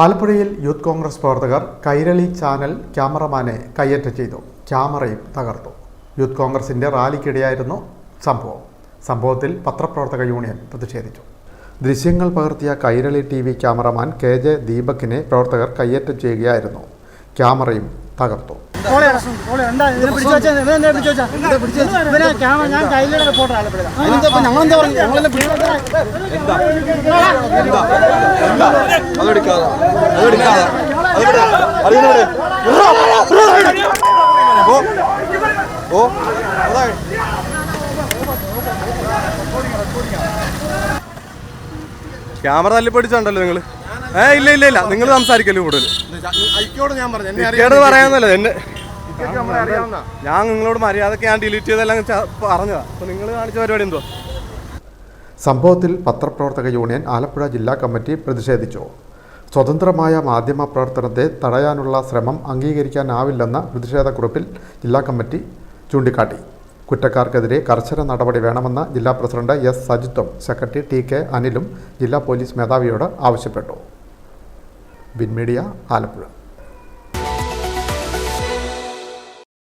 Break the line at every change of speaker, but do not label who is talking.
ആലപ്പുഴയിൽ യൂത്ത് കോൺഗ്രസ് പ്രവർത്തകർ കൈരളി ചാനൽ ക്യാമറമാനെ കയ്യേറ്റം ചെയ്തു. ക്യാമറയും തകർത്തു. യൂത്ത് കോൺഗ്രസിന്റെ റാലിക്കിടെയായിരുന്നു സംഭവം. സംഭവത്തിൽ പത്രപ്രവർത്തക യൂണിയൻ പ്രതിഷേധിച്ചു. ദൃശ്യങ്ങൾ പകർത്തിയ Kairali T V cameraman K J ദീപക്കിനെ പ്രവർത്തകർ കയ്യേറ്റം ചെയ്യുകയായിരുന്നു. ക്യാമറയും തകർത്തു.
ഓളെ ഓളെ എന്താ ഇതിനെ പിടിച്ച് വെച്ചാ, ഇവനെ എന്താ പിടിച്ച് വെച്ചാ? ഇവനെ ക്യാമറ ഞാൻ കയ്യിലുള്ള റിപ്പോർട്ടർ ആലപ്പുഴ ഞങ്ങളെന്താ പറഞ്ഞു? ഞങ്ങളെന്നെ
അതെടുക്കാതെ അതെടുക്കാതെ അതെവിടെ അറിയുന്നവിടെ ഓ. ഓ. ക്യാമറ തല്ലി പഠിച്ചുണ്ടല്ലോ നിങ്ങൾ ഏ ഇല്ല ഇല്ല ഇല്ല. നിങ്ങൾ സംസാരിക്കല്ലോ കൂടുതൽ
ഐക്യോട് ഞാൻ പറഞ്ഞു. എന്നെ
ഇക്കേട് പറയാന്നല്ലോ എന്നെ ഞാൻ നിങ്ങളോട് മര്യാദയ്ക്ക് ഞാൻ ഡിലീറ്റ് ചെയ്തെല്ലാം പറഞ്ഞതാ. അപ്പൊ നിങ്ങൾ കാണിച്ച പരിപാടി എന്തോ?
സംഭവത്തിൽ പത്രപ്രവർത്തക യൂണിയൻ ആലപ്പുഴ ജില്ലാ കമ്മിറ്റി പ്രതിഷേധിച്ചു. സ്വതന്ത്രമായ മാധ്യമ പ്രവർത്തനത്തെ തടയാനുള്ള ശ്രമം അംഗീകരിക്കാനാവില്ലെന്ന പ്രതിഷേധക്കുറിപ്പിൽ ജില്ലാ കമ്മിറ്റി ചൂണ്ടിക്കാട്ടി. കുറ്റക്കാർക്കെതിരെ കർശന നടപടി വേണമെന്ന് ജില്ലാ പ്രസിഡന്റ് എസ് സജിത്തും സെക്രട്ടറി ടി കെ അനിലും ജില്ലാ പോലീസ് മേധാവിയോട് ആവശ്യപ്പെട്ടു. വിൻമീഡിയ ആലപ്പുഴ.